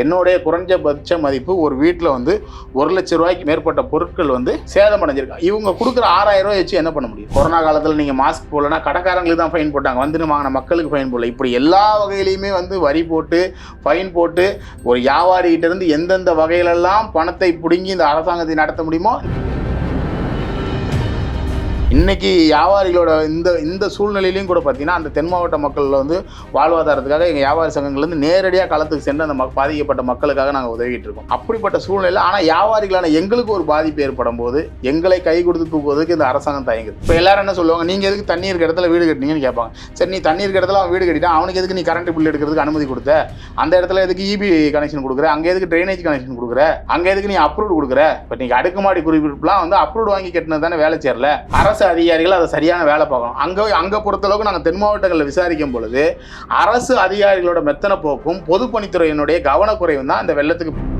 என்னுடைய குறைஞ்சபட்ச மதிப்பு ஒரு வீட்டில் வந்து ஒரு லட்ச ரூபாய்க்கு மேற்பட்ட பொருட்கள் வந்து சேதமடைஞ்சிருக்கு இவங்க கொடுக்குற ஆறாயிரம் ரூபாய் வச்சு என்ன பண்ண முடியும்? கொரோனா காலத்தில் நீங்கள் மாஸ்க் போடலன்னா கடைக்காரங்களுக்கு தான் ஃபைன் போட்டாங்க. வந்து வாங்கின மக்களுக்கு ஃபைன் போடல. இப்படி எல்லா வகையிலையுமே வந்து வரி போட்டு ஃபைன் போட்டு ஒரு வியாபாரிகிட்டேருந்து எந்தெந்த வகையிலெல்லாம் பணத்தை பிடுங்கி இந்த அரசாங்கத்தை நடத்த முடியுமோ இன்னைக்கு வியாபாரிகளோட இந்த இந்த சூழ்நிலையிலையும் கூட பார்த்தீங்கன்னா அந்த தென் மாவட்ட மக்களில் வந்து வாழ்வாதாரத்துக்காக எங்கள் வியாபாரி சங்கங்கள்லேருந்து நேரடியாக களத்துக்கு சென்று அந்த மக் பாதிக்கப்பட்ட மக்களுக்காக நாங்கள் உதவிட்டு இருக்கோம். அப்படிப்பட்ட சூழ்நிலை ஆனால் வியாபாரிகளான எங்களுக்கு ஒரு பாதிப்பு ஏற்படும் போது எங்களை கை கொடுத்து தூக்குவதற்கு இந்த அரசாங்கம் தயங்குது. இப்போ எல்லாரும் என்ன சொல்லுவாங்க நீங்கள் எதுக்கு தண்ணி இருக்க இடத்துல வீடு கட்டினீங்கன்னு கேட்பாங்க. சரி நீ தண்ணி இருக்க இடத்துல அவன் வீடு கட்டிட்டான் அவனுக்கு எதுக்கு நீ கரண்ட் பில் எடுக்கிறதுக்கு அனுமதி கொடுத்த? அந்த இடத்துல எதுக்கு இபி கனெக்ஷன் கொடுக்குற? அங்கே எதுக்கு ட்ரைனேஜ் கனெக்ஷன் கொடுக்குற? அங்கே எதுக்கு நீ அப்ரூவ் கொடுக்குற? இப்போ நீங்கள் அடுக்குமாடி குறிப்பிட்டுலாம் வந்து அப்ரூவ் வாங்கி கட்டினது தானே வேலை சேரல. அரசு அதிகாரிகள் அதை சரியான வேலை பார்க்கணும். அங்கே அங்கே பொறுத்தளவுக்கு நாங்கள் தென் மாவட்டங்களில் விசாரிக்கும் பொழுது அரசு அதிகாரிகளோட மெத்தன போக்கும் பொதுப்பணித்துறையினுடைய கவனக்குறைவும் தான் இந்த வெள்ளத்துக்கு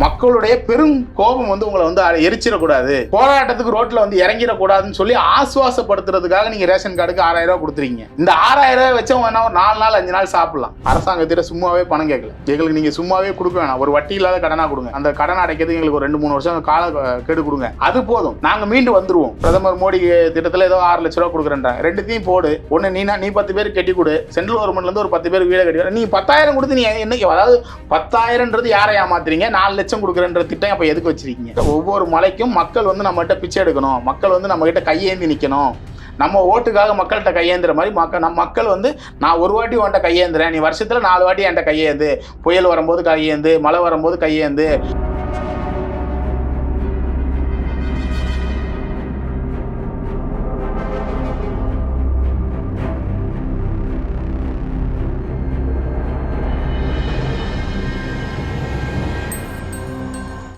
மக்களுடைய பெரும் கோபம் வந்து உங்களை வந்து எரிச்சிடக்கூடாது. போராட்டத்துக்கு ரோட்ல வந்து இறங்கிடக்கூடாதுன்னு சொல்லி ஆசுவாசப்படுத்துறதுக்காக நீங்க ரேஷன் கார்டுக்கு ஆறாயிரம் ரூபாய் கொடுத்துறீங்க இந்த ஆறாயிரம் ரூபாய் வச்சு வேணா ஒரு நாலு நாள் அஞ்சு நாள் சாப்பிடலாம். அரசாங்கத்திட்ட சும்மாவே பணம் கேட்கல. எங்களுக்கு நீங்க சும்மாவே கொடுக்க வேணாம். ஒரு வட்டி இல்லாத கடனா கொடுங்க. அந்த கடன் அடைக்கிறதுக்கு எங்களுக்கு ஒரு ரெண்டு மூணு வருஷம் கால கெடு கொடுங்க. அது போதும். நாங்க மீண்டு வந்துருவோம். பிரதமர் மோடி திட்டத்துல ஏதோ ஆறு லட்ச ரூபா கொடுக்குறேன் ரெண்டுத்தையும் போடு. ஒண்ணு நீனா நீ பத்து பேர் கட்டி கொடு. சென்ட்ரல் கவர்மெண்ட்ல இருந்து ஒரு பத்து பேர் வீடு கட்டி நீ பத்தாயிரம் கொடுத்து நீ என்னைக்கு அதாவது பத்தாயிரம்ன்றது யாரை ஏமாத்துறீங்க? நாலு லட்சம் கொடுக்குறன்ற திட்டம் அப்போ எதுக்கு வச்சிருக்கீங்க? ஒவ்வொரு மலைக்கும் மக்கள் வந்து நம்மகிட்ட பிச்சை எடுக்கணும். மக்கள் வந்து நம்மகிட்ட கையேந்தி நிற்கணும் நம்ம ஓட்டுக்காக மக்கள்கிட்ட கையேந்துற மாதிரி மக்கள் நம்ம மக்கள் வந்து நான் ஒரு வாட்டி உன்ட்ட கையேந்துறேன். நீ வருஷத்தில் நாலு வாட்டி என்கிட்ட கையேந்து. புயல் வரும்போது கையேந்து. மழை வரும்போது கையேந்து.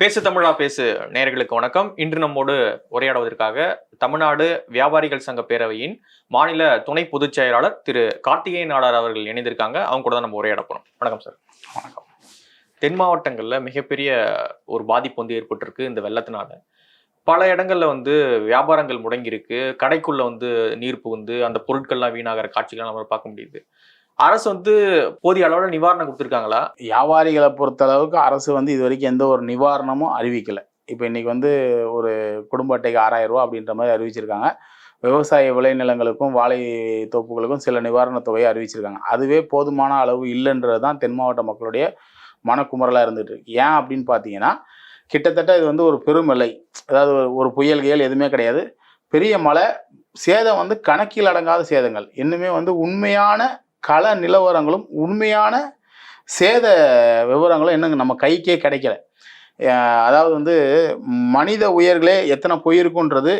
பேசு தமிழா பேசு. நேயர்களுக்கு வணக்கம். இன்று நம்மோடு உரையாடுவதற்காக தமிழ்நாடு வியாபாரிகள் சங்க பேரவையின் மாநில துணை பொதுச் செயலாளர் திரு கார்த்திகேயன் நாடார் அவர்கள் இணைந்திருக்காங்க. அவங்க கூட தான் நம்ம உரையாட போறோம். வணக்கம் சார். வணக்கம். தென் மாவட்டங்கள்ல மிகப்பெரிய ஒரு பாதிப்பு வந்து ஏற்பட்டிருக்கு இந்த வெள்ளத்தினால. பல இடங்கள்ல வந்து வியாபாரங்கள் முடங்கியிருக்கு. கடைக்குள்ள வந்து நீர் புகுந்து அந்த பொருட்கள்லாம் வீணாகிற காட்சிகள் நம்ம பார்க்க முடியுது. அரசு வந்து போதிய அளவில் நிவாரணம் கொடுத்துருக்காங்களா? வியாபாரிகளை பொறுத்த அளவுக்கு அரசு வந்து இது வரைக்கும் எந்த ஒரு நிவாரணமும் அறிவிக்கலை. இப்போ இன்னைக்கு வந்து ஒரு குடும்ப அட்டைக்கு ஆறாயிரம் ரூபா அப்படின்ற மாதிரி அறிவிச்சிருக்காங்க. விவசாய விளைநிலங்களுக்கும் வாழை தோப்புகளுக்கும் சில நிவாரணத் தொகையை அறிவிச்சிருக்காங்க. அதுவே போதுமான அளவு இல்லைன்றது தான் தென் மாவட்ட மக்களுடைய மனக்குமரலாக இருந்துட்டு இருக்கு. ஏன் அப்படின்னு பார்த்தீங்கன்னா கிட்டத்தட்ட இது வந்து ஒரு பெருமலை. அதாவது ஒரு- புயல் கியல் எதுவுமே கிடையாது. பெரிய மலை சேதம் வந்து கணக்கில் அடங்காத சேதங்கள். இன்னுமே வந்து உண்மையான கள நிலவரங்களும் உண்மையான சேத விவரங்களும் என்னங்க நம்ம கைக்கே கிடைக்கல. அதாவது வந்து மனித உயிர்களே எத்தனை போயிருக்குன்றது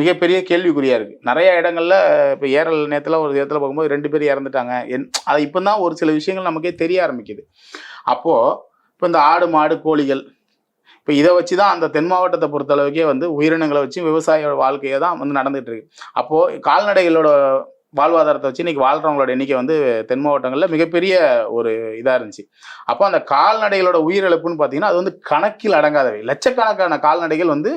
மிகப்பெரிய கேள்விக்குறியாக இருக்குது நிறைய இடங்களில் இப்போ ஏரல் நேரத்தில் ஒரு இடத்துல பார்க்கும்போது ரெண்டு பேர் இறந்துட்டாங்க. என் அது இப்போ தான் ஒரு சில விஷயங்கள் நமக்கே தெரிய ஆரம்பிக்குது. அப்போ இப்போ இந்த ஆடு மாடு கோழிகள் இப்போ இதை வச்சு தான் அந்த தென் மாவட்டத்தை பொறுத்தளவுக்கே வந்து உயிரினங்களை வச்சு விவசாயியோட வாழ்க்கையை தான் வந்து நடந்துகிட்டு இருக்கு. அப்போது கால்நடைகளோட வாழ்வாதாரத்தை வச்சு இன்னைக்கு வாழ்றவங்களோட எண்ணிக்கை வந்து தென் மாவட்டங்களில் மிகப்பெரிய ஒரு இதாக இருந்துச்சு. அப்போ அந்த கால்நடைகளோட உயிரிழப்புன்னு பார்த்தீங்கன்னா அது வந்து கணக்கில் அடங்காதவை. லட்சக்கணக்கான கால்நடைகள் வந்து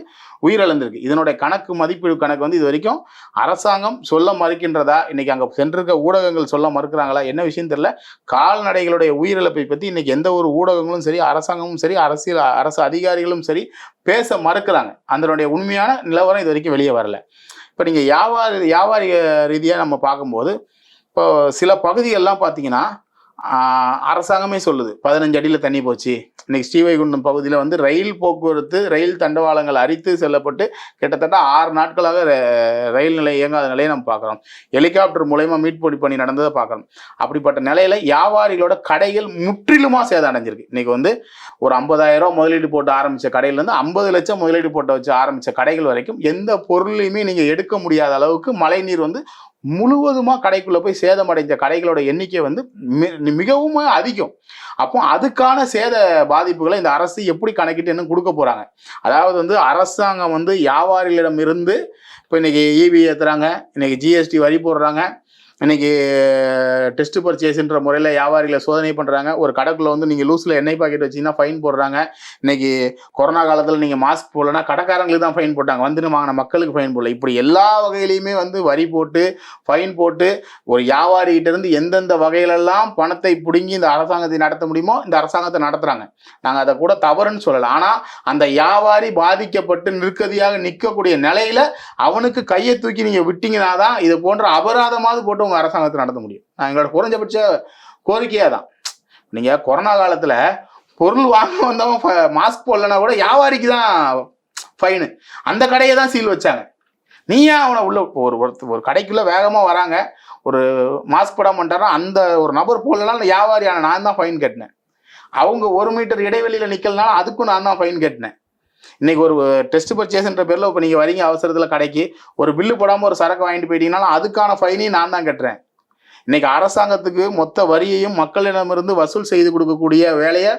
உயிரிழந்திருக்கு. இதனுடைய கணக்கு மதிப்பீடு கணக்கு வந்து இது வரைக்கும் அரசாங்கம் சொல்ல மறுக்கின்றதா? இன்னைக்கு அங்கே சென்றிருக்க ஊடகங்கள் சொல்ல மறுக்கிறாங்களா? என்ன விஷயம் தெரியல. கால்நடைகளுடைய உயிரிழப்பை பற்றி இன்னைக்கு எந்த ஒரு ஊடகங்களும் சரி அரசாங்கமும் சரி அரசியல் அரசு அதிகாரிகளும் சரி பேச மறுக்கிறாங்க. அதனுடைய உண்மையான நிலவரம் இது வரைக்கும் வெளியே வரல. இப்போ நீங்கள் வியாபாரி வியாபாரி ரீதியாக நம்ம பார்க்கும்போது இப்போ சில பகுதிகள்லாம் பார்த்தீங்கன்னா அரசாங்கமே சொல்லுது. பதினஞ்சு அடியில் தண்ணி போச்சு. இன்னைக்கு ஸ்ரீவைகுண்டம் பகுதியில் வந்து ரயில் போக்குவரத்து ரயில் தண்டவாளங்கள் அரித்து செல்லப்பட்டு கிட்டத்தட்ட ஆறு நாட்களாக ர- ரயில் நிலையம் இயங்காத நிலையை நம்ம பார்க்குறோம். ஹெலிகாப்டர் மூலயமா மீட்பு பணி நடந்ததை பார்க்குறோம். அப்படிப்பட்ட நிலையில் வியாபாரிகளோட கடைகள் முற்றிலுமா சேதம் அடைஞ்சிருக்கு இன்னைக்கு வந்து ஒரு ஐம்பதாயிரம் முதலீடு போட்டு ஆரம்பித்த கடையிலேருந்து ஐம்பது லட்சம் முதலீடு போட்டு வச்சு ஆரம்பித்த கடைகள் வரைக்கும் எந்த பொருளையுமே நீங்கள் எடுக்க முடியாத அளவுக்கு மழைநீர் வந்து முழுவதுமாக கடைக்குள்ளே போய் சேதமடைந்த கடைகளோட எண்ணிக்கை வந்து மி- மிகவும் அதிகம். அப்போ அதுக்கான சேத பாதிப்புகளை இந்த அரசு எப்படி கணக்கிட்டு என்ன கொடுக்க போகிறாங்க அதாவது வந்து அரசாங்கம் வந்து வியாபாரிகளிடம் இருந்து இப்போ இன்றைக்கி இபி ஏற்றுறாங்க இன்றைக்கி ஜிஎஸ்டி வரி போடுறாங்க இன்னைக்கு டெஸ்ட் பர்ச்சேஸ்ன்ற முறையில் வியாபாரிகளை சோதனை பண்ணுறாங்க ஒரு கடைக்குள்ள வந்து நீங்கள் லூஸில் எண்ணெய் பாக்கெட் வச்சிங்கன்னா ஃபைன் போடுறாங்க. இன்னைக்கு கொரோனா காலத்தில் நீங்கள் மாஸ்க் போடலன்னா கடைக்காரங்களுக்கு தான் ஃபைன் போட்டாங்க. வந்து வாங்கின மக்களுக்கு ஃபைன் போடல. இப்படி எல்லா வகையிலையுமே வந்து வரி போட்டு ஃபைன் போட்டு ஒரு வியாபாரிகிட்டேருந்து எந்தெந்த வகையிலெல்லாம் பணத்தை பிடுங்கி இந்த அரசாங்கத்தை நடத்த முடியுமோ இந்த அரசாங்கத்தை நடத்துகிறாங்க நாங்கள் அதை கூட தவறுன்னு சொல்லலை. ஆனால் அந்த வியாபாரி பாதிக்கப்பட்டு நிற்கதியாக நிற்கக்கூடிய நிலையில் அவனுக்கு கையை தூக்கி நீங்கள் விட்டீங்கன்னா தான் இது போன்ற அபராதமாவது போட்டு உங்க அரசாங்கத்தை நடத்த முடியும். நான் எங்களோட குறைஞ்சபட்ச கோரிக்கையா தான் நீங்கள் கொரோனா காலத்தில் பொருள் வாங்க வந்தவங்க மாஸ்க் போடலன்னா கூட வியாபாரிக்கு தான் ஃபைனு அந்த கடையை தான் சீல் வச்சாங்க. நீ ஏன் அவனை உள்ள ஒரு ஒரு கடைக்குள்ள வேகமாக வராங்க. ஒரு மாஸ்க் போடாம பண்ணிட்டாரா அந்த ஒரு நபர் போடலனால வியாபாரியான நான் தான் ஃபைன் கட்டினேன். அவங்க ஒரு மீட்டர் இடைவெளியில் நிற்கலனால அதுக்கும் நான் தான் ஃபைன் கட்டினேன். இன்னைக்கு ஒரு டெஸ்ட் பர்ச்சேஸ்ன்ற பேரில் இப்போ நீங்கள் வரீங்க அவசரத்தில் கடைக்கு. ஒரு பில்லு போடாமல் ஒரு சரக்கு வாங்கிட்டு போயிட்டீங்கனாலும் அதுக்கான ஃபைனையும் நான் தான் கட்டுறேன். இன்னைக்கு அரசாங்கத்துக்கு மொத்த வரியையும் மக்களிடமிருந்து வசூல் செய்து கொடுக்கக்கூடிய வேலையை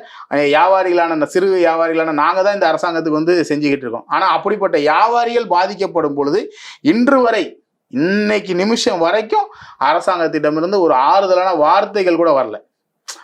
வியாபாரிகளான இந்த சிறு வியாபாரிகளான நாங்கள் தான் இந்த அரசாங்கத்துக்கு வந்து செஞ்சுக்கிட்டு இருக்கோம். ஆனால் அப்படிப்பட்ட வியாபாரிகள் பாதிக்கப்படும் பொழுது இன்று வரை இன்னைக்கு நிமிஷம் வரைக்கும் அரசாங்கத்திடமிருந்து ஒரு ஆறுதலான வார்த்தைகள் கூட வரல.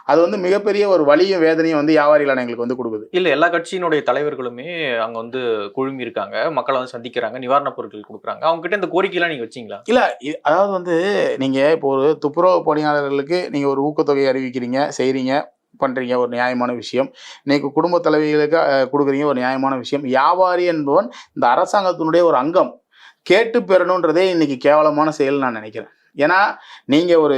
அது வந்து மிகப்பெரிய ஒரு வலியும் வேதனையும் வந்து வியாபாரிகளான எங்களுக்கு வந்து கொடுக்குது. இல்ல எல்லா கட்சியினுடைய தலைவர்களுமே அங்க வந்து குழுமி இருக்காங்க. மக்களை வந்து சந்திக்கிறாங்க நிவாரணப் பொருட்கள் கொடுக்குறாங்க. அவங்க கிட்ட இந்த கோரிக்கையெல்லாம் நீங்க வச்சீங்களா? இல்ல அதாவது வந்து நீங்க இப்போ ஒரு துப்புரவு பணியாளர்களுக்கு நீங்க ஒரு ஊக்கத்தொகை அறிவிக்கிறீங்க செய்றீங்க பண்றீங்க ஒரு நியாயமான விஷயம். இன்னைக்கு குடும்ப தலைவிகளுக்கு கொடுக்குறீங்க ஒரு நியாயமான விஷயம். வியாபாரி என்பவன் இந்த அரசாங்கத்தினுடைய ஒரு அங்கம். கேட்டு பெறணுன்றதே இன்னைக்கு கேவலமான செயல் நான் நினைக்கிறேன். ஏன்னா நீங்கள் ஒரு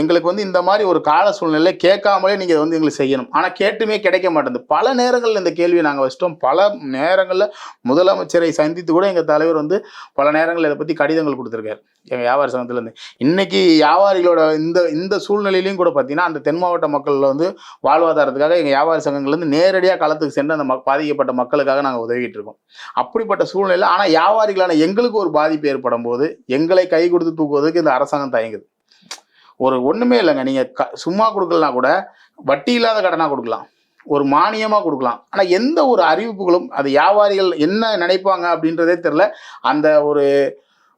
எங்களுக்கு வந்து இந்த மாதிரி ஒரு கால சூழ்நிலை கேட்காமலே நீங்கள் வந்து எங்களுக்கு செய்யணும். ஆனால் கேட்டுமே கிடைக்க மாட்டேங்குது. பல நேரங்களில் இந்த கேள்வியை நாங்கள் வச்சிட்டோம். பல நேரங்களில் முதலமைச்சரை சந்தித்து கூட எங்கள் தலைவர் வந்து பல நேரங்களில் இதை பற்றி கடிதங்கள் கொடுத்துருக்காரு. எங்கள் வியாபாரி சங்கத்திலேருந்து. இன்னைக்கு வியாபாரிகளோட இந்த இந்த சூழ்நிலையிலையும் கூட பார்த்தீங்கன்னா அந்த தென் மாவட்ட மக்களில் வந்து வாழ்வாதாரத்துக்காக எங்கள் வியாபாரி சங்கங்கள்லேருந்து நேரடியாக களத்துக்கு சென்று அந்த மக் பாதிக்கப்பட்ட மக்களுக்காக நாங்கள் உதவிட்டு இருக்கோம். அப்படிப்பட்ட சூழ்நிலை ஆனால் வியாபாரிகளான எங்களுக்கு ஒரு பாதிப்பு ஏற்படும் போது எங்களை கை கொடுத்து தூக்குவதற்கு இந்த அரசு அரசாங்கம் தயங்குது. ஒரு ஒன்றுமே இல்லைங்க. நீங்கள் க சும்மா கொடுக்கலாம் கூட வட்டி இல்லாத கடனாக கொடுக்கலாம். ஒரு மானியமாக கொடுக்கலாம். ஆனால் எந்த ஒரு அறிவிப்புகளும் அது வியாபாரிகள் என்ன நினைப்பாங்க அப்படின்றதே தெரில அந்த ஒரு